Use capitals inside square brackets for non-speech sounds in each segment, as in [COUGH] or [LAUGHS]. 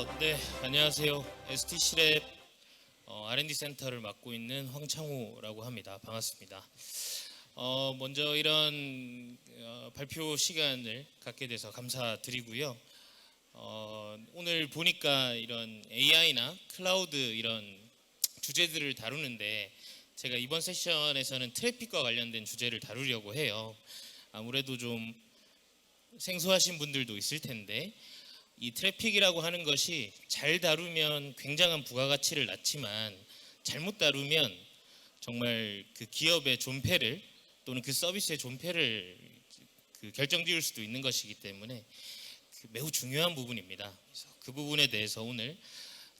어, 네, 안녕하세요. STC랩 어, R&D 센터를 맡고 있는 황창우라고 합니다. 반갑습니다. 어, 먼저 이런 어, 발표 시간을 갖게 돼서 감사드리고요. 어, 오늘 보니까 이런 AI나 클라우드 이런 주제들을 다루는데 제가 이번 세션에서는 트래픽과 관련된 주제를 다루려고 해요. 아무래도 좀 생소하신 분들도 있을 텐데 이 트래픽이라고 하는 것이 잘 다루면 굉장한 부가가치를 낳지만 잘못 다루면 정말 그 기업의 존폐를 또는 그 서비스의 존폐를 그 결정 지을 수도 있는 것이기 때문에 그 매우 중요한 부분입니다. 그래서 그 부분에 대해서 오늘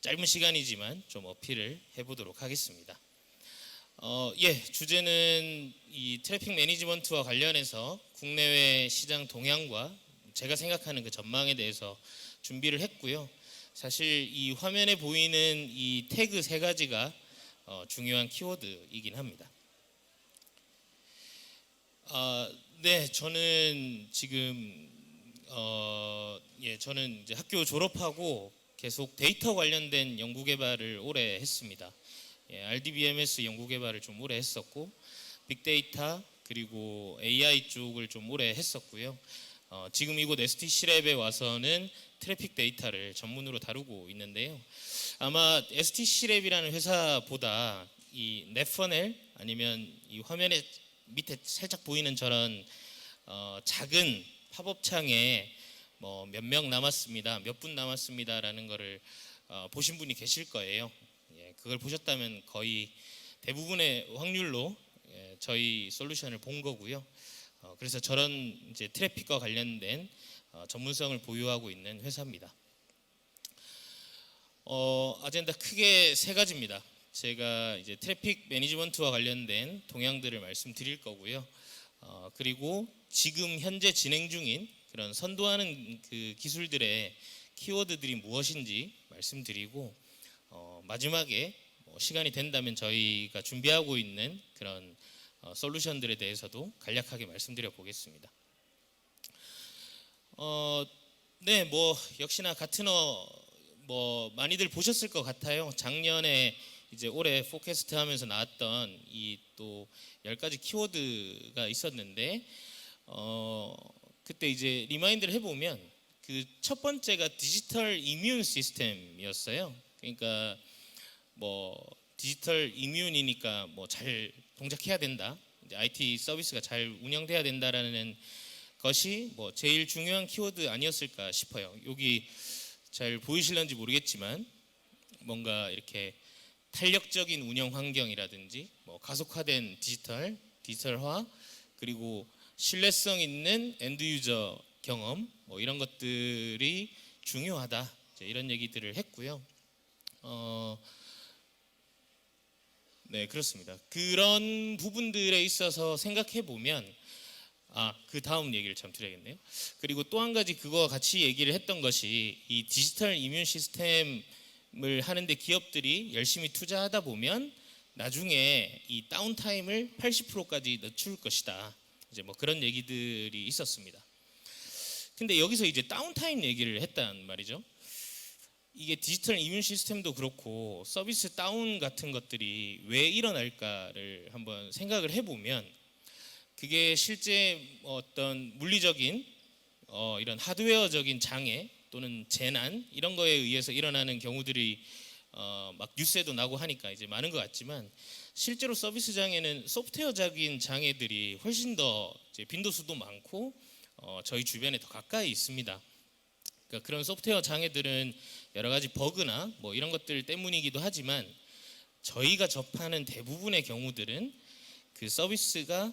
짧은 시간이지만 좀 어필을 해보도록 하겠습니다. 어, 예, 주제는 이 트래픽 매니지먼트와 관련해서 국내외 시장 동향과 제가 생각하는 그 전망에 대해서 준비를 했고요. 사실 이 화면에 보이는 이 태그 세 가지가 어, 중요한 키워드이긴 합니다. 아, 네, 저는 지금 어, 예, 저는 이제 학교 졸업하고 계속 데이터 관련된 연구 개발을 오래 했습니다. 예, RDBMS 연구 개발을 좀 오래 했었고 빅데이터 그리고 AI 쪽을 좀 오래 했었고요. 어, 지금 이곳 STC랩에 와서는 트래픽 데이터를 전문으로 다루고 있는데요. 아마 STC랩이라는 회사보다 이 넷퍼넬 아니면 이 화면에 밑에 살짝 보이는 저런 어, 작은 팝업 창에 뭐 몇 명 남았습니다, 몇 분 남았습니다라는 거를 어, 보신 분이 계실 거예요. 예, 그걸 보셨다면 거의 대부분의 확률로 예, 저희 솔루션을 본 거고요. 어, 그래서 저런 이제 트래픽과 관련된 어, 전문성을 보유하고 있는 회사입니다. 어, 아젠다 크게 세 가지입니다. 제가 이제 트래픽 매니지먼트와 관련된 동향들을 말씀드릴 거고요. 어, 그리고 지금 현재 진행 중인 그런 선도하는 그 기술들의 키워드들이 무엇인지 말씀드리고 어, 마지막에 뭐 시간이 된다면 저희가 준비하고 있는 그런 어, 솔루션들에 대해서도 간략하게 말씀드려 보겠습니다. 어, 네, 뭐 역시나 같은 어, 뭐 많이들 보셨을 것 같아요. 작년에 이제 올해 포캐스트 하면서 나왔던 이 또 열 가지 키워드가 있었는데 어, 그때 이제 리마인드를 해보면 그 첫 번째가 디지털 이뮨 시스템이었어요. 그러니까 뭐 디지털 이뮨이니까 뭐 잘 동작해야 된다. 이제 IT 서비스가 잘 운영돼야 된다라는 것이 뭐 제일 중요한 키워드 아니었을까 싶어요. 여기 잘 보이실런지 모르겠지만 뭔가 이렇게 탄력적인 운영 환경이라든지 뭐 가속화된 디지털, 디지털화 그리고 신뢰성 있는 엔드 유저 경험 뭐 이런 것들이 중요하다. 이런 얘기들을 했고요. 어, 네, 그렇습니다. 그런 부분들에 있어서 생각해 보면 아, 그 다음 얘기를 참 드려야겠네요. 그리고 또 한 가지 그거와 같이 얘기를 했던 것이 이 디지털 이뮨 시스템을 하는데 기업들이 열심히 투자하다 보면 나중에 이 다운타임을 80%까지 늦출 것이다. 이제 뭐 그런 얘기들이 있었습니다. 근데 여기서 이제 다운타임 얘기를 했단 말이죠. 이게 디지털 이뮨 시스템도 그렇고 서비스 다운 같은 것들이 왜 일어날까를 한번 생각을 해보면 그게 실제 어떤 물리적인 어, 이런 하드웨어적인 장애 또는 재난 이런 거에 의해서 일어나는 경우들이 어, 막 뉴스에도 나고 하니까 이제 많은 것 같지만 실제로 서비스 장애는 소프트웨어적인 장애들이 훨씬 더 빈도수도 많고 어, 저희 주변에 더 가까이 있습니다. 그러니까 그런 소프트웨어 장애들은 여러 가지 버그나 뭐 이런 것들 때문이기도 하지만 저희가 접하는 대부분의 경우들은 그 서비스가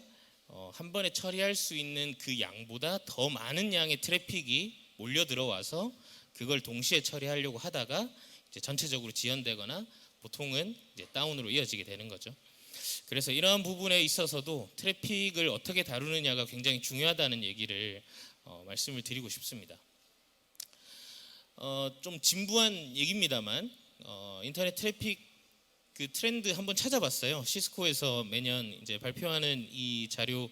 어, 한 번에 처리할 수 있는 그 양보다 더 많은 양의 트래픽이 몰려 들어와서 그걸 동시에 처리하려고 하다가 이제 전체적으로 지연되거나 보통은 이제 다운으로 이어지게 되는 거죠. 그래서 이러한 부분에 있어서도 트래픽을 어떻게 다루느냐가 굉장히 중요하다는 얘기를 어, 말씀을 드리고 싶습니다. 어, 좀 진부한 얘기입니다만 어, 인터넷 트래픽 그 트렌드 한번 찾아봤어요. 시스코에서 매년 이제 발표하는 이 자료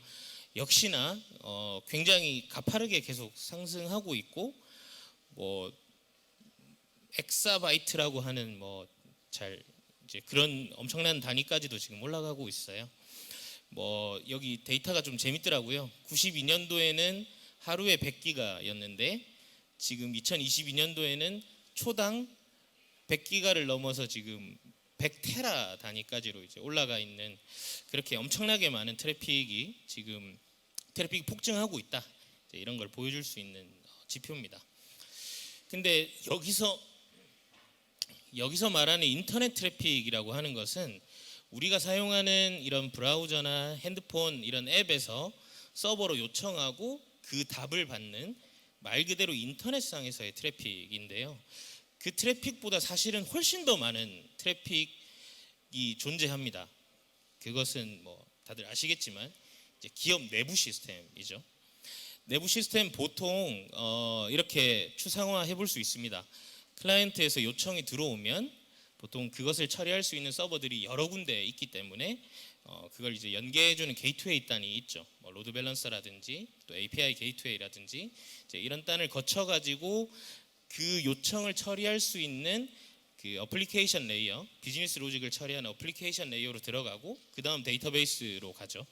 역시나 어, 굉장히 가파르게 계속 상승하고 있고 뭐 엑사바이트라고 하는 뭐 잘 이제 그런 엄청난 단위까지도 지금 올라가고 있어요. 뭐 여기 데이터가 좀 재밌더라고요. 92년도에는 하루에 100기가였는데 지금 2022년도에는 초당 100기가를 넘어서 지금 100테라 단위까지로 이제 올라가 있는 그렇게 엄청나게 많은 트래픽이 지금 트래픽이 폭증하고 있다. 이런 걸 보여줄 수 있는 어, 지표입니다. 근데 여기서 여기서 말하는 인터넷 트래픽이라고 하는 것은 우리가 사용하는 이런 브라우저나 핸드폰 이런 앱에서 서버로 요청하고 그 답을 받는 말 그대로 인터넷상에서의 트래픽인데요. 그 트래픽보다 사실은 훨씬 더 많은 트래픽이 존재합니다. 그것은 뭐 다들 아시겠지만 기업 내부 시스템이죠. 내부 시스템 보통 어, 이렇게 추상화 해 볼 수 있습니다. 클라이언트에서 요청이 들어오면 보통 그것을 처리할 수 있는 서버들이 여러 군데 있기 때문에 어, 그걸 이제 연계해주는 게이트웨이 단이 있죠. 뭐 로드 밸런서라든지 또 API 게이트웨이라든지 이런 단을 거쳐 가지고 그 요청을 처리할 수 있는 그 어플리케이션 레이어, 비즈니스 로직을 처리하는 어플리케이션 레이어로 들어가고 그 다음 데이터베이스로 가죠.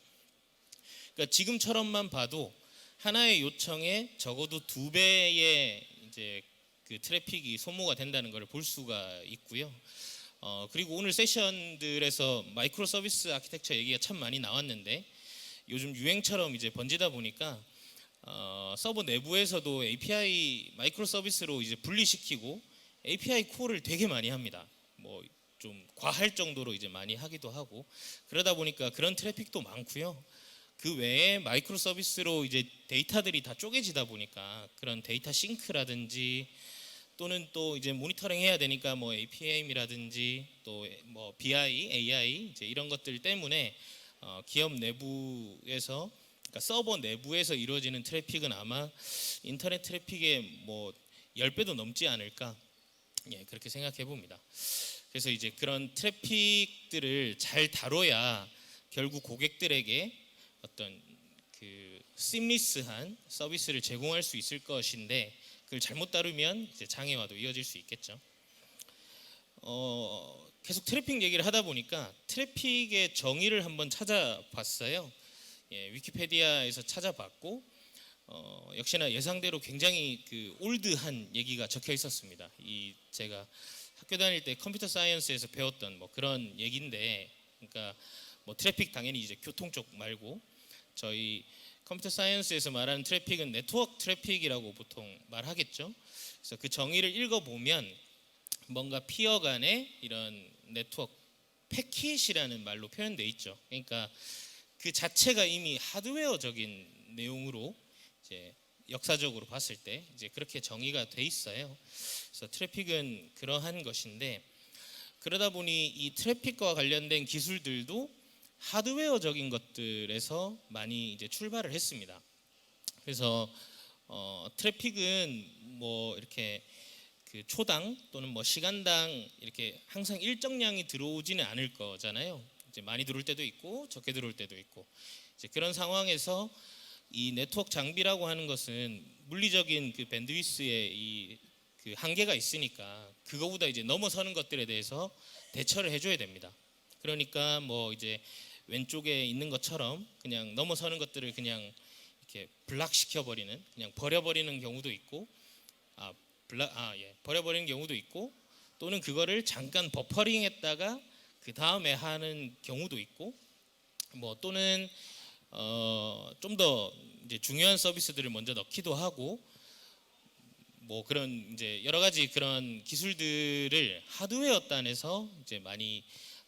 그러니까 지금처럼만 봐도 하나의 요청에 적어도 두 배의 이제 그 트래픽이 소모가 된다는 것을 볼 수가 있고요. 어, 그리고 오늘 세션들에서 마이크로 서비스 아키텍처 얘기가 참 많이 나왔는데 요즘 유행처럼 이제 번지다 보니까 어, 서버 내부에서도 API 마이크로 서비스로 이제 분리시키고 API 콜을 되게 많이 합니다. 뭐 좀 과할 정도로 이제 많이 하기도 하고 그러다 보니까 그런 트래픽도 많고요. 그 외에 마이크로 서비스로 이제 데이터들이 다 쪼개지다 보니까 그런 데이터 싱크라든지 또는 또 이제 모니터링 해야 되니까 뭐 APM이라든지 또 뭐 BI, AI 이제 이런 것들 때문에 어, 기업 내부에서 그러니까 서버 내부에서 이루어지는 트래픽은 아마 인터넷 트래픽의 뭐 10배도 넘지 않을까 예, 그렇게 생각해 봅니다. 그래서 이제 그런 트래픽들을 잘 다뤄야 결국 고객들에게 어떤 그 심리스한 서비스를 제공할 수 있을 것인데 그걸 잘못 다루면 장애와도 이어질 수 있겠죠. 어, 계속 트래픽 얘기를 하다 보니까 트래픽의 정의를 한번 찾아봤어요. 예, 위키페디아에서 찾아봤고 어, 역시나 예상대로 굉장히 그 올드한 얘기가 적혀 있었습니다. 이 제가 학교 다닐 때 컴퓨터 사이언스에서 배웠던 뭐 그런 얘기인데, 그러니까 뭐 트래픽 당연히 이제 교통 쪽 말고 저희 컴퓨터 사이언스에서 말하는 트래픽은 네트워크 트래픽이라고 보통 말하겠죠. 그래서 그 정의를 읽어보면 뭔가 피어 간의 이런 네트워크 패킷이라는 말로 표현돼 있죠. 그러니까 그 자체가 이미 하드웨어적인 내용으로 이제 역사적으로 봤을 때 이제 그렇게 정의가 돼 있어요. 그래서 트래픽은 그러한 것인데 그러다 보니 이 트래픽과 관련된 기술들도 하드웨어적인 것들에서 많이 이제 출발을 했습니다. 그래서 어, 트래픽은 뭐 이렇게 그 초당 또는 뭐 시간당 이렇게 항상 일정량이 들어오지는 않을 거잖아요. 이제 많이 들어올 때도 있고 적게 들어올 때도 있고 이제 그런 상황에서 이 네트워크 장비라고 하는 것은 물리적인 그 밴드위스의 이 그 한계가 있으니까 그거보다 이제 넘어서는 것들에 대해서 대처를 해줘야 됩니다. 그러니까 뭐 이제 왼쪽에 있는 것처럼 그냥 넘어서는 것들을 그냥 이렇게 블락 시켜 버리는 그냥 버려버리는 경우도 있고 아 블락 아 예 버려버리는 경우도 있고 또는 그거를 잠깐 버퍼링했다가 그 다음에 하는 경우도 있고 뭐 또는 어, 좀 더 이제 중요한 서비스들을 먼저 넣기도 하고 뭐 그런 이제 여러 가지 그런 기술들을 하드웨어 단에서 이제 많이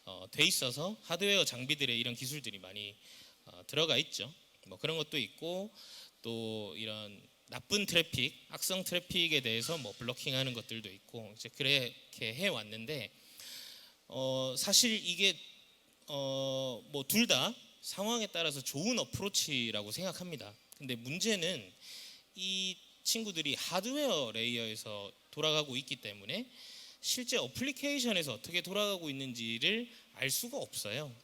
어, 돼 있어서 하드웨어 장비들의 이런 기술들이 많이 어, 들어가 있죠. 뭐 그런 것도 있고 또 이런 나쁜 트래픽, 악성 트래픽에 대해서 뭐 블로킹하는 것들도 있고 이제 그렇게 해 왔는데 어, 사실 이게 어, 뭐 둘 다 상황에 따라서 좋은 어프로치라고 생각합니다. 근데 문제는 이 친구들이 하드웨어 레이어에서 돌아가고 있기 때문에 실제 어플리케이션에서 어떻게 돌아가고 있는지를 알 수가 없어요.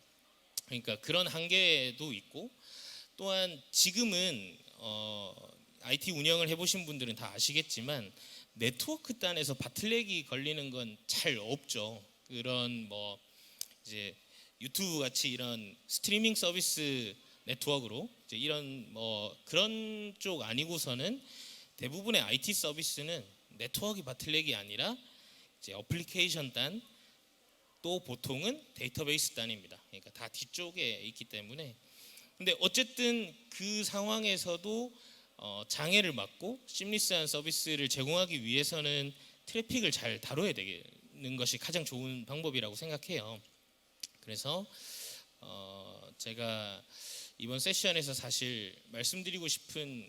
그러니까 그런 한계도 있고 또한 지금은 어, IT 운영을 해보신 분들은 다 아시겠지만 네트워크 단에서 바틀렉이 걸리는 건 잘 없죠. 그런 뭐 이제 유튜브 같이 이런 스트리밍 서비스 네트워크로 이제 이런 뭐 그런 쪽 아니고서는 대부분의 IT 서비스는 네트워크 바틀렉이 아니라 이제 어플리케이션 단 또 보통은 데이터베이스 단입니다. 그러니까 다 뒤쪽에 있기 때문에 근데 어쨌든 그 상황에서도 어, 장애를 막고 심리스한 서비스를 제공하기 위해서는 트래픽을 잘 다뤄야 되는 것이 가장 좋은 방법이라고 생각해요. 그래서 어, 제가 이번 세션에서 사실 말씀드리고 싶은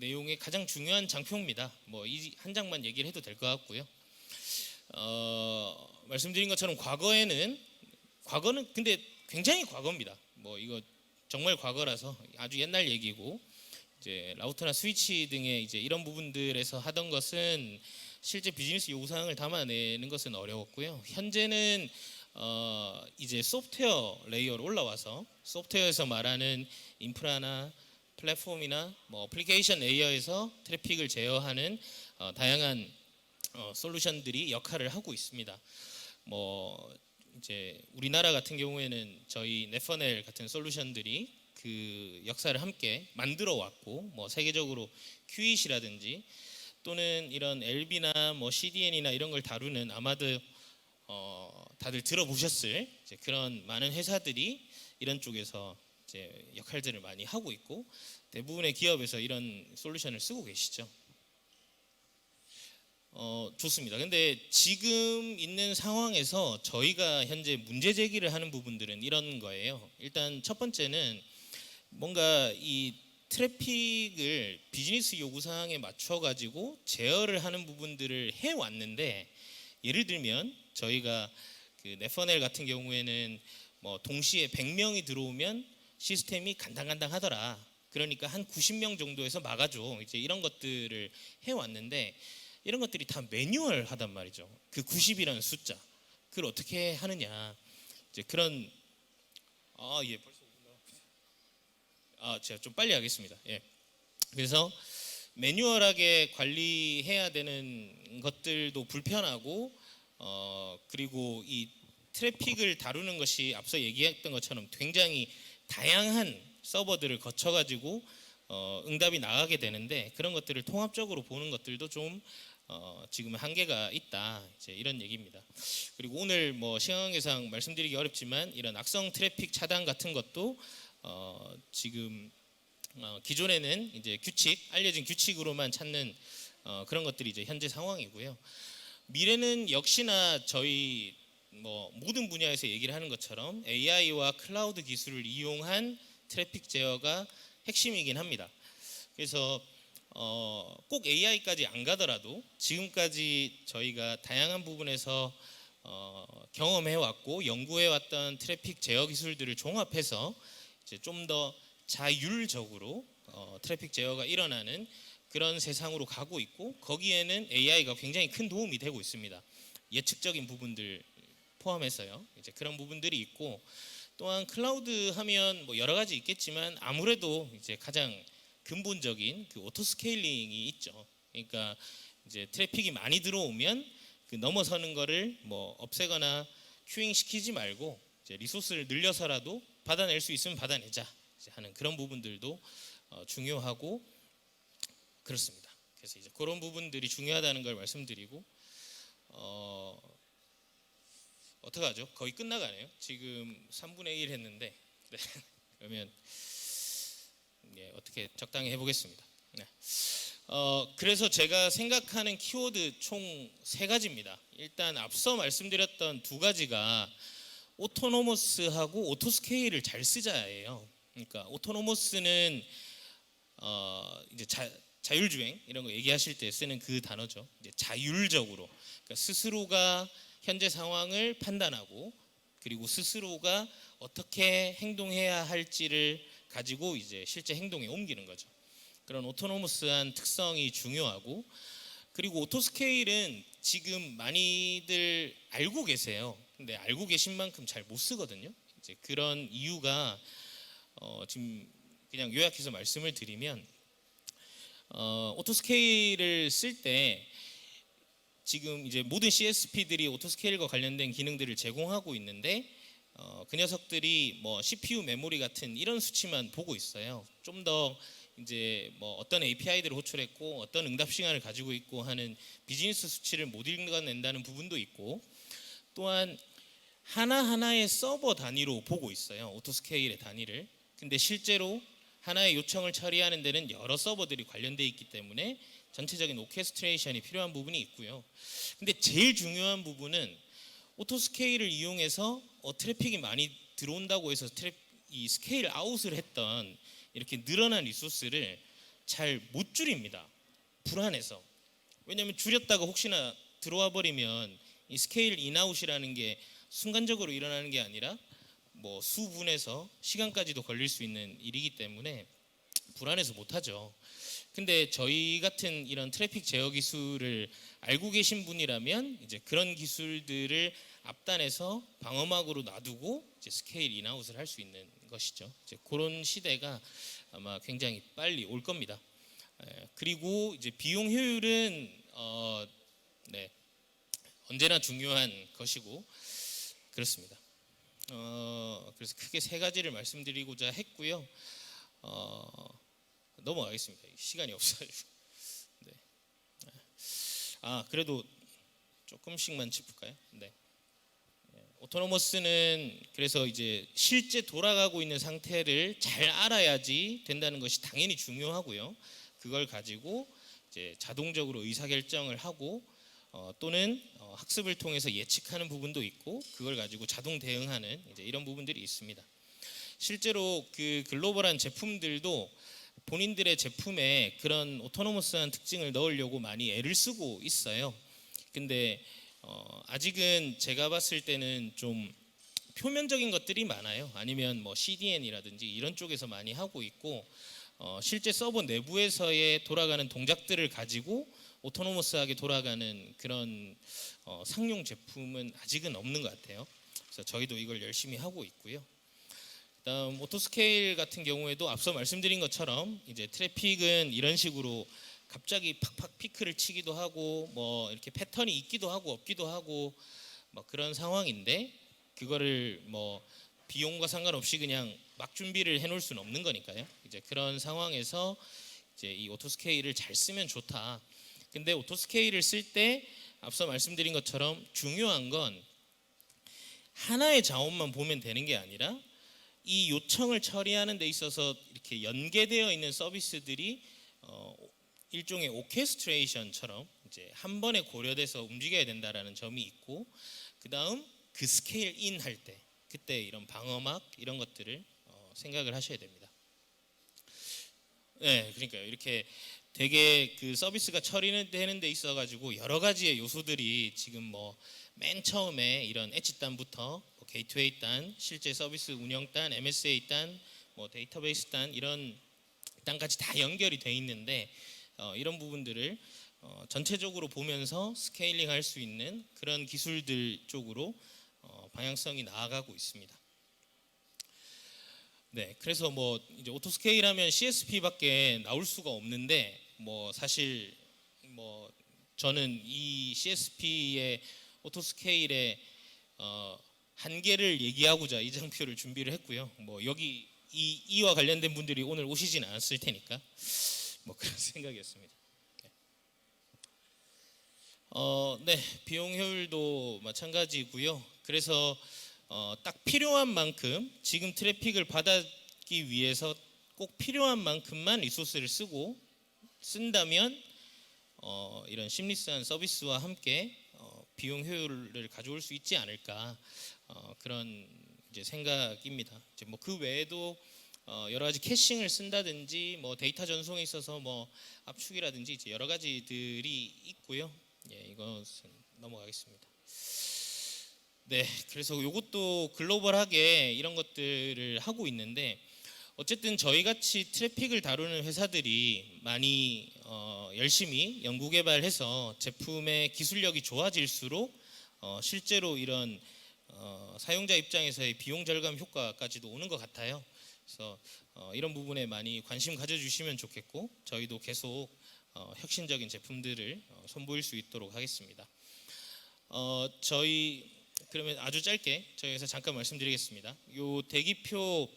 내용의 가장 중요한 장표입니다. 뭐 이 한 장만 얘기를 해도 될 것 같고요. 어, 말씀드린 것처럼 과거에는 과거는 근데 굉장히 과거입니다. 뭐 이거 정말 과거라서 아주 옛날 얘기고 이제 라우터나 스위치 등의 이제 이런 부분들에서 하던 것은 실제 비즈니스 요구 사항을 담아내는 것은 어려웠고요. 현재는 어 이제 소프트웨어 레이어로 올라와서 소프트웨어에서 말하는 인프라나 플랫폼이나 뭐 어플리케이션 레이어에서 트래픽을 제어하는 어, 다양한 어, 솔루션들이 역할을 하고 있습니다. 뭐 이제 우리나라 같은 경우에는 저희 네퍼넬 같은 솔루션들이 그 역사를 함께 만들어 왔고 뭐 세계적으로 큐잇이라든지 또는 이런 LB나 뭐 CDN이나 이런 걸 다루는 아마도 어, 다들 들어보셨을 그런 많은 회사들이 이런 쪽에서 역할들을 많이 하고 있고 대부분의 기업에서 이런 솔루션을 쓰고 계시죠. 어, 좋습니다. 근데 지금 있는 상황에서 저희가 현재 문제 제기를 하는 부분들은 이런 거예요. 일단 첫 번째는 뭔가 이 트래픽을 비즈니스 요구 사항에 맞춰 가지고 제어를 하는 부분들을 해 왔는데 예를 들면 저희가 그 네퍼넬 같은 경우에는 뭐 동시에 100명이 들어오면 시스템이 간당간당하더라. 그러니까 한 90명 정도에서 막아줘. 이제 이런 것들을 해 왔는데 이런 것들이 다 매뉴얼하단 말이죠. 그 90이라는 숫자. 그걸 어떻게 하느냐. 이제 그런 아, 예. 아, 제가 좀 빨리 하겠습니다. 예. 그래서 매뉴얼하게 관리해야 되는 것들도 불편하고 어 그리고 이 트래픽을 다루는 것이 앞서 얘기했던 것처럼 굉장히 다양한 서버들을 거쳐 가지고 어, 응답이 나가게 되는데 그런 것들을 통합적으로 보는 것들도 좀 어, 지금 한계가 있다 이제 이런 얘기입니다. 그리고 오늘 뭐 시간 관계상 말씀드리기 어렵지만 이런 악성 트래픽 차단 같은 것도 어, 지금 어, 기존에는 이제 규칙 알려진 규칙으로만 찾는 어, 그런 것들이 이제 현재 상황이고요. 미래는 역시나 저희 뭐 모든 분야에서 얘기를 하는 것처럼 AI와 클라우드 기술을 이용한 트래픽 제어가 핵심이긴 합니다. 그래서 어, 꼭 AI까지 안 가더라도 지금까지 저희가 다양한 부분에서 어, 경험해 왔고 연구해 왔던 트래픽 제어 기술들을 종합해서 이제 좀 더 자율적으로 어, 트래픽 제어가 일어나는 그런 세상으로 가고 있고 거기에는 AI가 굉장히 큰 도움이 되고 있습니다. 예측적인 부분들 포함해서요. 이제 그런 부분들이 있고 또한 클라우드 하면 뭐 여러 가지 있겠지만 아무래도 이제 가장 근본적인 그 오토 스케일링이 있죠. 그러니까 이제 트래픽이 많이 들어오면 그 넘어서는 거를 뭐 없애거나 큐잉 시키지 말고 리소스를 늘려서라도 받아낼 수 있으면 받아내자 하는 그런 부분들도 어, 중요하고 그렇습니다. 그래서 이제 그런 부분들이 중요하다는 걸 말씀드리고 어, 어떻게 하죠? 거의 끝나가네요. 지금 3분의 1 했는데 [LAUGHS] 네. 그러면 예, 어떻게 적당히 해보겠습니다. 네. 어, 그래서 제가 생각하는 키워드 총 세 가지입니다. 일단 앞서 말씀드렸던 두 가지가 오토노머스하고 오토스케일을 잘 쓰자예요. 그러니까 오토노머스는 어, 이제 자, 자율주행 이런 거 얘기하실 때 쓰는 그 단어죠. 이제 자율적으로 그러니까 스스로가 현재 상황을 판단하고 그리고 스스로가 어떻게 행동해야 할지를 가지고 이제 실제 행동에 옮기는 거죠. 그런 오토노머스한 특성이 중요하고 그리고 오토스케일은 지금 많이들 알고 계세요. 근데 알고 계신 만큼 잘 못 쓰거든요. 이제 그런 이유가 어 지금 그냥 요약해서 말씀을 드리면 어, 오토스케일을 쓸 때 지금 이제 모든 CSP들이 오토스케일과 관련된 기능들을 제공하고 있는데 어, 그 녀석들이 뭐 CPU 메모리 같은 이런 수치만 보고 있어요. 좀 더 이제 뭐 어떤 API들을 호출했고 어떤 응답 시간을 가지고 있고 하는 비즈니스 수치를 못 읽어낸다는 부분도 있고 또한 하나하나의 서버 단위로 보고 있어요. 오토스케일의 단위를. 근데 실제로 하나의 요청을 처리하는 데는 여러 서버들이 관련돼 있기 때문에 전체적인 오케스트레이션이 필요한 부분이 있고요. 근데 제일 중요한 부분은 오토스케일을 이용해서 어, 트래픽이 많이 들어온다고 해서 트래, 이 스케일 아웃을 했던 이렇게 늘어난 리소스를 잘 못 줄입니다. 불안해서. 왜냐하면 줄였다가 혹시나 들어와 버리면 이 스케일 인아웃이라는 게 순간적으로 일어나는 게 아니라 뭐 수분에서 시간까지도 걸릴 수 있는 일이기 때문에 불안해서 못하죠. 근데 저희 같은 이런 트래픽 제어 기술을 알고 계신 분이라면 이제 그런 기술들을 앞단에서 방어막으로 놔두고 이제 스케일 인아웃을 할 수 있는 것이죠. 이제 그런 시대가 아마 굉장히 빨리 올 겁니다. 에, 그리고 이제 비용 효율은 어, 네, 언제나 중요한 것이고 그렇습니다. 어, 그래서 크게 세 가지를 말씀드리고자 했고요. 어, 넘어가겠습니다. 시간이 없어가지고. 네. 아 그래도 조금씩만 짚을까요? 네. 네, 오토노머스는 그래서 이제 실제 돌아가고 있는 상태를 잘 알아야지 된다는 것이 당연히 중요하고요. 그걸 가지고 이제 자동적으로 의사결정을 하고 어, 또는 어, 학습을 통해서 예측하는 부분도 있고 그걸 가지고 자동 대응하는 이제 이런 부분들이 있습니다. 실제로 그 글로벌한 제품들도 본인들의 제품에 그런 오토노머스한 특징을 넣으려고 많이 애를 쓰고 있어요. 근데 어, 아직은 제가 봤을 때는 좀 표면적인 것들이 많아요. 아니면 뭐 CDN이라든지 이런 쪽에서 많이 하고 있고 어, 실제 서버 내부에서의 돌아가는 동작들을 가지고 오토노머스하게 돌아가는 그런 어, 상용 제품은 아직은 없는 것 같아요. 그래서 저희도 이걸 열심히 하고 있고요. 그다음 오토스케일 같은 경우에도 앞서 말씀드린 것처럼 이제 트래픽은 이런 식으로 갑자기 팍팍 피크를 치기도 하고 뭐 이렇게 패턴이 있기도 하고 없기도 하고 뭐 그런 상황인데 그거를 뭐 비용과 상관없이 그냥 막 준비를 해놓을 수는 없는 거니까요. 이제 그런 상황에서 이제 이 오토스케일을 잘 쓰면 좋다. 근데 오토스케일을 쓸 때 앞서 말씀드린 것처럼 중요한 건 하나의 자원만 보면 되는 게 아니라 이 요청을 처리하는 데 있어서 이렇게 연계되어 있는 서비스들이 어, 일종의 오케스트레이션처럼 이제 한 번에 고려돼서 움직여야 된다라는 점이 있고 그 다음 그 스케일 인 할 때 그때 이런 방어막 이런 것들을 어, 생각을 하셔야 됩니다. 네, 그러니까요. 이렇게 되게 그 서비스가 처리는 되는 데 있어 가지고 여러 가지의 요소들이 지금 뭐 맨 처음에 이런 엣지 단부터 뭐 게이트웨이 단, 실제 서비스 운영 단, MSA 단, 뭐 데이터베이스 단 이런 단까지 다 연결이 돼 있는데 어, 이런 부분들을 어, 전체적으로 보면서 스케일링 할 수 있는 그런 기술들 쪽으로 어, 방향성이 나아가고 있습니다. 네, 그래서 뭐 이제 오토 스케일 하면 CSP밖에 나올 수가 없는데 뭐 사실 뭐 저는 이 CSP의 오토 스케일의 어, 한계를 얘기하고자 이 장표를 준비를 했고요. 뭐 여기 이 이와 관련된 분들이 오늘 오시진 않았을 테니까 뭐 그런 [LAUGHS] 생각이었습니다. 네. 어, 네, 비용 효율도 마찬가지고요. 그래서 어, 딱 필요한 만큼 지금 트래픽을 받기 위해서 꼭 필요한 만큼만 리소스를 쓰고 쓴다면 어, 이런 심리스한 서비스와 함께 어, 비용 효율을 가져올 수 있지 않을까 어, 그런 이제 생각입니다. 이제 뭐 그 외에도 어, 여러 가지 캐싱을 쓴다든지 뭐 데이터 전송에 있어서 뭐 압축이라든지 이제 여러 가지들이 있고요. 예, 이것은 넘어가겠습니다. 네, 그래서 이것도 글로벌하게 이런 것들을 하고 있는데 어쨌든 저희 같이 트래픽을 다루는 회사들이 많이 어, 열심히 연구 개발해서 제품의 기술력이 좋아질수록 어, 실제로 이런 어, 사용자 입장에서의 비용 절감 효과까지도 오는 것 같아요. 그래서 어, 이런 부분에 많이 관심 가져주시면 좋겠고 저희도 계속 어, 혁신적인 제품들을 어, 선보일 수 있도록 하겠습니다. 어, 저희 그러면 아주 짧게 저희에서 잠깐 말씀드리겠습니다. 요 대기표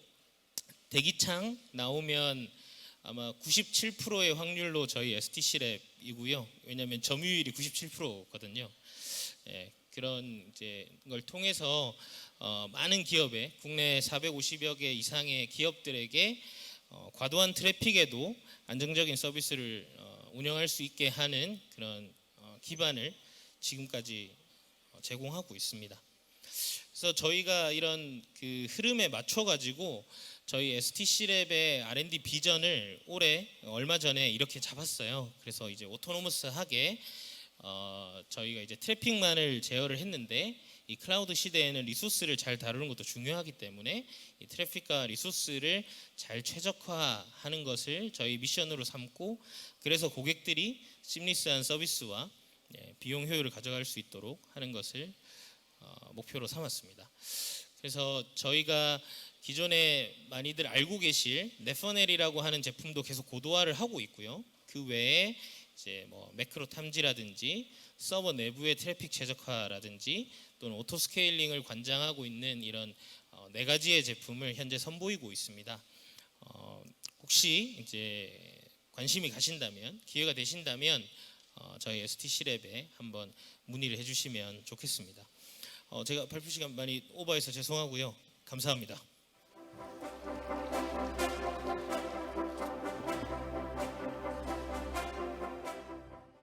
대기창 나오면 아마 97%의 확률로 저희 STC 랩이고요. 왜냐하면 점유율이 97%거든요. 예, 그런 이제 걸 통해서 어, 많은 기업에 국내 450여 개 이상의 기업들에게 어, 과도한 트래픽에도 안정적인 서비스를 어, 운영할 수 있게 하는 그런 어, 기반을 지금까지 어, 제공하고 있습니다. 그래서 저희가 이런 그 흐름에 맞춰 가지고 저희 STC랩의 R&D 비전을 올해 얼마 전에 이렇게 잡았어요. 그래서 이제 오토노머스하게 어, 저희가 이제 트래픽만을 제어를 했는데 이 클라우드 시대에는 리소스를 잘 다루는 것도 중요하기 때문에 이 트래픽과 리소스를 잘 최적화하는 것을 저희 미션으로 삼고 그래서 고객들이 심리스한 서비스와 예, 비용 효율을 가져갈 수 있도록 하는 것을 어, 목표로 삼았습니다. 그래서 저희가 기존에 많이들 알고 계실 네퍼넬이라고 하는 제품도 계속 고도화를 하고 있고요. 그 외에 이제 뭐 매크로 탐지라든지 서버 내부의 트래픽 최적화라든지 또는 오토 스케일링을 관장하고 있는 이런 어, 네 가지의 제품을 현재 선보이고 있습니다. 어, 혹시 이제 관심이 가신다면 기회가 되신다면 어, 저희 STC랩에 한번 문의를 해주시면 좋겠습니다. 어, 제가 발표 시간 많이 오버해서 죄송하고요. 감사합니다.